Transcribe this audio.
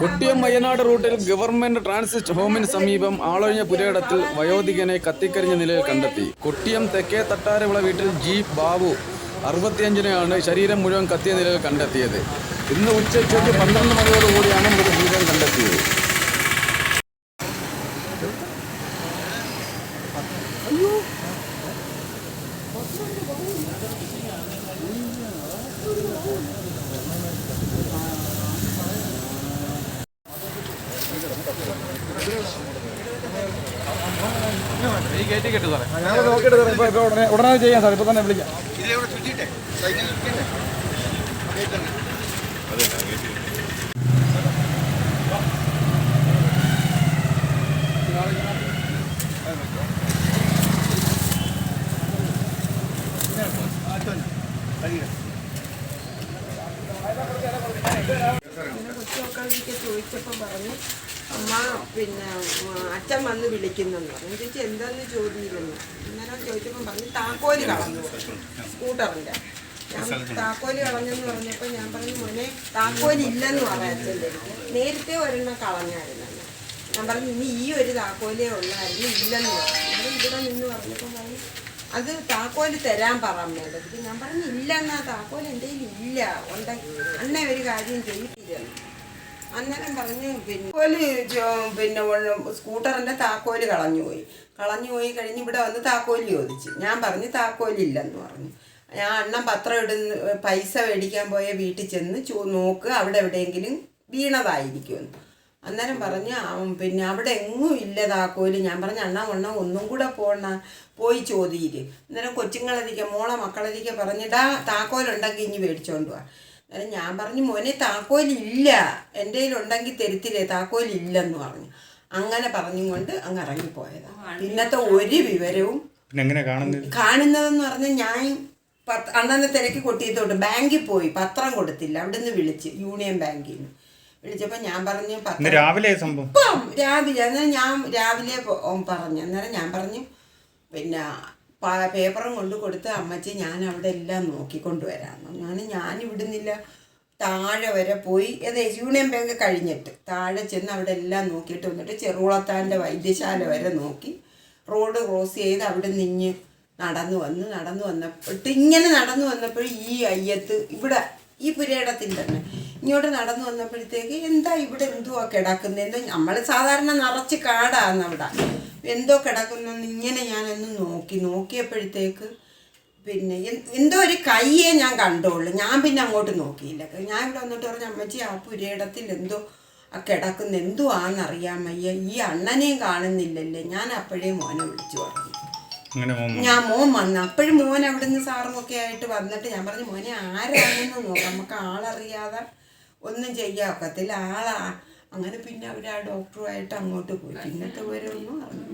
കൊട്ടിയം വയനാട് റൂട്ടിൽ government transit ഹോമിന് സമീപം ആളൊഴിഞ്ഞ പുരയിടത്തിൽ വയോധികനെ കത്തിക്കരിഞ്ഞ നിലയിൽ കണ്ടെത്തി. കൊട്ടിയം തെക്കേ തട്ടാരവിള വീട്ടിൽ ജി ബാബു അറുപത്തിയഞ്ചിനെയാണ് ശരീരം മുഴുവൻ കത്തിയ നിലയിൽ കണ്ടെത്തിയത്. ഇന്ന് ഉച്ചയ്ക്ക് പന്ത്രണ്ട് മണിയോടുകൂടിയാണ് മൃതശരീരം കണ്ടെത്തിയത്. ഞാൻ നോക്കിയിട്ട് തരാം. ഇപ്പൊ- ഇപ്പൊ ഉടനെ ഉടനെ ചെയ്യാം സാർ ഇപ്പൊ തന്നെ വിളിക്കാം പിന്നെ കൊച്ചുമക്കൾക്ക് ചോദിച്ചപ്പോൾ പറഞ്ഞു അമ്മ പിന്നെ അച്ഛൻ വന്ന് വിളിക്കുന്നെന്ന് പറഞ്ഞു ചേച്ചി എന്താന്ന് ചോദിച്ചിരുന്നു. അന്നേരം ചോദിച്ചപ്പോൾ പറഞ്ഞു താക്കോൽ കളഞ്ഞു. സ്കൂട്ടറിന്റെ ഞാൻ താക്കോൽ കളഞ്ഞെന്ന് പറഞ്ഞപ്പോൾ ഞാൻ പറഞ്ഞു മോനെ താക്കോൽ ഇല്ലെന്ന് പറയാം അച്ഛന്റെ നേരത്തെ ഒരെണ്ണം കളഞ്ഞായിരുന്നു ഞാൻ പറഞ്ഞു ഇനി ഈ ഒരു താക്കോലേ ഉള്ളായിരുന്നു ഇല്ലെന്ന് പറഞ്ഞു ഇവിടെ നിന്ന് പറഞ്ഞപ്പോൾ പറഞ്ഞു അത് താക്കോൽ തരാൻ പറയാൻ ഞാൻ പറഞ്ഞു ഇല്ല എന്നാ എന്റെ കയ്യിൽ ഇല്ല. ഉണ്ടെങ്കിൽ അന്നെ ഒരു കാര്യം ചെയ്തിരുന്നു. അന്നേരം പറഞ്ഞു പിന്നെ താക്കോൽ പിന്നെ സ്കൂട്ടറിന്റെ താക്കോൽ കളഞ്ഞു പോയി കളഞ്ഞു പോയി കഴിഞ്ഞ് ഇവിടെ വന്ന് താക്കോൽ ചോദിച്ചു. ഞാൻ പറഞ്ഞു താക്കോലില്ലെന്ന് പറഞ്ഞു. ഞാൻ അണ്ണൻ പത്രം ഇടുന്ന പൈസ മേടിക്കാൻ പോയ വീട്ടിൽ ചെന്ന് ചോ നോക്ക് അവിടെ എവിടെയെങ്കിലും വീണതായിരിക്കുമെന്ന്. അന്നേരം പറഞ്ഞ് പിന്നെ അവിടെ എങ്ങും ഇല്ല താക്കോൽ. ഞാൻ പറഞ്ഞ അണ്ണ ഒണ്ണ ഒന്നും കൂടെ പോണ പോയി ചോദിയിര് അന്നേരം കൊച്ചുങ്ങളതിക്ക മോളെ മക്കളതിക്ക പറഞ്ഞിടാ താക്കോലുണ്ടെങ്കിൽ ഇനി മേടിച്ചോണ്ട് വാ. അന്നേരം ഞാൻ പറഞ്ഞു മോനെ താക്കോലില്ല. എന്റെ കയ്യിലുണ്ടെങ്കിൽ തരുത്തില്ലേ? താക്കോലില്ലെന്ന് പറഞ്ഞു. അങ്ങനെ പറഞ്ഞും കൊണ്ട് അങ്ങ് ഇറങ്ങിപ്പോയതാണ് പിന്നത്തെ ഒരു വിവരവും പിന്നെ എങ്ങനെ കാണുന്നത്? കാണുന്നതെന്ന് പറഞ്ഞാൽ ഞാൻ പത്ത് അണ്ണനെ തിരക്കി കൊട്ടിയത്തോട്ട് ബാങ്കിൽ പോയി. പത്രം കൊടുത്തില്ല. അവിടുന്ന് വിളിച്ച് യൂണിയൻ ബാങ്കിൽ നിന്ന്. വിളിച്ചപ്പോൾ ഞാൻ പറഞ്ഞു പത്രം രാവിലെ സംഭവം? ഇപ്പം രാവിലെ അന്നേരം ഞാൻ രാവിലെ പറഞ്ഞു. അന്നേരം ഞാൻ പറഞ്ഞു പിന്നെ പേപ്പറും കൊണ്ട് കൊടുത്ത് അമ്മച്ചി ഞാൻ അവിടെ എല്ലാം നോക്കിക്കൊണ്ട് വരാമെന്ന് ഞാൻ ഞാൻ ഇവിടുന്നില്ല താഴെ വരെ പോയി. അത് യൂണിയൻ ബാങ്ക് കഴിഞ്ഞിട്ട് താഴെ ചെന്ന് അവിടെ എല്ലാം നോക്കിയിട്ട് വന്നിട്ട് ചെറുകുളത്താന്റെ വൈദ്യശാല വരെ നോക്കി. റോഡ് ക്രോസ് ചെയ്ത് അവിടെ നിന്ന് നടന്നു വന്ന് നടന്നു വന്നപ്പോട്ട് ഇങ്ങനെ നടന്നു വന്നപ്പോൾ ഈ അയ്യത്ത് ഇവിടെ ഈ പുരയിടത്തിൽ തന്നെ ഇങ്ങോട്ട് നടന്നു വന്നപ്പോഴത്തേക്ക് എന്താ ഇവിടെ എന്തുവാ കിടക്കുന്നത് എന്തോ നമ്മൾ സാധാരണ നിറച്ച് കാടാന്ന് അവിടെ. എന്തോ കിടക്കുന്നെന്ന് ഇങ്ങനെ ഞാനൊന്ന് നോക്കി നോക്കിയപ്പോഴത്തേക്ക് പിന്നെ എന്തോ ഒരു കയ്യെ ഞാൻ കണ്ടോളൂ ഞാൻ പിന്നെ അങ്ങോട്ട് നോക്കിയില്ല. ഞാൻ ഇവിടെ വന്നിട്ട് പറഞ്ഞു അമ്മച്ചി ആ പുരയിടത്തിൽ എന്തോ ആ കിടക്കുന്ന എന്തോ ആണെന്നറിയാൻ വയ്യ. ഈ അണ്ണനെയും കാണുന്നില്ലല്ലേ. ഞാൻ അപ്പോഴേ മോനെ വിളിച്ചു പറഞ്ഞു. ഞാൻ മോൻ വന്നു അപ്പോഴും മോൻ അവിടുന്ന് സാറും ഒക്കെ ആയിട്ട് വന്നിട്ട് ഞാൻ പറഞ്ഞു മോനെ ആരാണെന്ന് നോക്കാം. നമുക്ക് ആളറിയാതെ ഒന്നും ചെയ്യാൻ ഒക്കത്തില്ല. ആളാ. അങ്ങനെ പിന്നെ അവർ ആ ഡോക്ടറുമായിട്ട് അങ്ങോട്ട് പോയി. പിന്നത്തെ വിവരമൊന്നും അറിഞ്ഞു